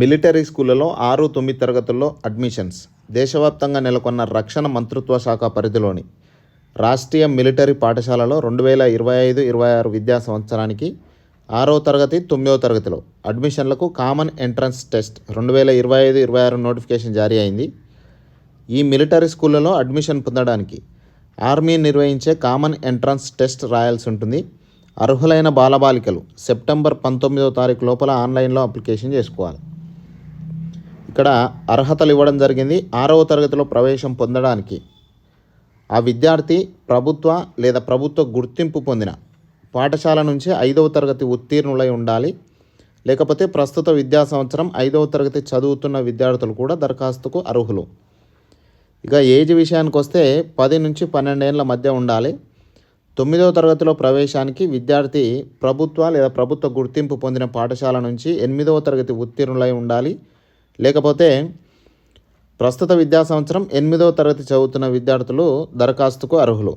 Military స్కూళ్ళలో ఆరు తొమ్మిది తరగతుల్లో అడ్మిషన్స్. దేశవ్యాప్తంగా నెలకొన్న రక్షణ మంత్రిత్వ శాఖ పరిధిలోని రాష్ట్రీయ మిలిటరీ పాఠశాలలో రెండు వేల ఇరవై ఐదు ఇరవై ఆరు విద్యా సంవత్సరానికి ఆరో తరగతి తొమ్మిదో తరగతిలో అడ్మిషన్లకు కామన్ ఎంట్రన్స్ టెస్ట్ రెండు వేల ఇరవై ఐదు ఇరవై ఆరు నోటిఫికేషన్ జారీ అయింది. ఈ మిలిటరీ స్కూళ్ళలో అడ్మిషన్ పొందడానికి ఆర్మీ నిర్వహించే కామన్ ఎంట్రన్స్ టెస్ట్ రాయాల్సి ఉంటుంది. అర్హులైన బాలబాలికలు సెప్టెంబర్ పంతొమ్మిదవ తారీఖు లోపల ఆన్లైన్లో అప్లికేషన్ చేసుకోవాలి. ఇక్కడ అర్హతలు ఇవ్వడం జరిగింది. ఆరవ తరగతిలో ప్రవేశం పొందడానికి. ఆ విద్యార్థి ప్రభుత్వ లేదా ప్రభుత్వ గుర్తింపు పొందిన. పాఠశాల నుంచి ఐదవ తరగతి ఉత్తీర్ణులై ఉండాలి. లేకపోతే ప్రస్తుత విద్యా సంవత్సరం ఐదవ తరగతి చదువుతున్న విద్యార్థులు కూడా దరఖాస్తుకు అర్హులు. ఇక ఏజ్ విషయానికి వస్తే పది నుంచి పన్నెండేళ్ళ మధ్య ఉండాలి. తొమ్మిదవ తరగతిలో ప్రవేశానికి విద్యార్థి ప్రభుత్వ లేదా ప్రభుత్వ గుర్తింపు పొందిన పాఠశాల నుంచి ఎనిమిదవ తరగతి ఉత్తీర్ణులై ఉండాలి. లేకపోతే ప్రస్తుత విద్యా సంవత్సరం ఎనిమిదవ తరగతి చదువుతున్న విద్యార్థులు దరఖాస్తుకు అర్హులు.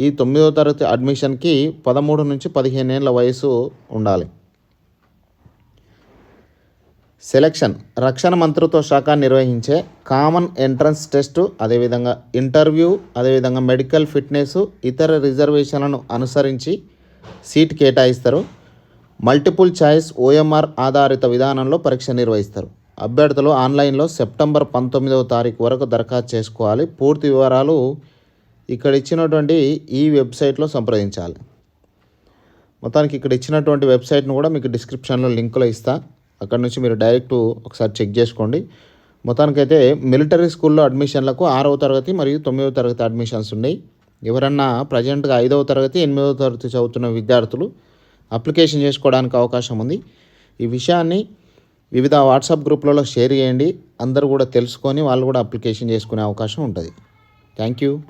ఈ తొమ్మిదవ తరగతి అడ్మిషన్కి పదమూడు నుంచి పదిహేను ఏళ్ళ వయసు ఉండాలి. సెలక్షన్ రక్షణ మంత్రిత్వ శాఖ నిర్వహించే కామన్ ఎంట్రన్స్ టెస్ట్ అదేవిధంగా ఇంటర్వ్యూ అదేవిధంగా మెడికల్ ఫిట్నెస్ ఇతర రిజర్వేషన్లను అనుసరించి సీట్ కేటాయిస్తారు. మల్టిపుల్ చాయిస్ ఓఎంఆర్ ఆధారిత విధానంలో పరీక్ష నిర్వహిస్తారు. అభ్యర్థులు ఆన్లైన్లో సెప్టెంబర్ పంతొమ్మిదవ తారీఖు వరకు దరఖాస్తు చేసుకోవాలి. పూర్తి వివరాలు ఇక్కడ ఇచ్చినటువంటి ఈ వెబ్సైట్లో సంప్రదించాలి. మొత్తానికి ఇక్కడ ఇచ్చినటువంటి వెబ్సైట్ను కూడా మీకు డిస్క్రిప్షన్లో లింకులో ఇస్తా. అక్కడ నుంచి మీరు డైరెక్ట్ ఒకసారి చెక్ చేసుకోండి. మొత్తానికైతే మిలిటరీ స్కూల్లో అడ్మిషన్లకు ఆరవ తరగతి మరియు తొమ్మిదవ తరగతి అడ్మిషన్స్ ఉన్నాయి. ఎవరన్నా ప్రజెంట్గా ఐదవ తరగతి ఎనిమిదవ తరగతి చదువుతున్న విద్యార్థులు అప్లికేషన్ చేసుకోవడానికి అవకాశం ఉంది. ఈ విషయాన్ని వివిధ వాట్సాప్ గ్రూపులలో షేర్ చేయండి. అందరూ కూడా తెలుసుకొని వాళ్ళు కూడా అప్లికేషన్ చేసుకునే అవకాశం ఉంటుంది. Thank you.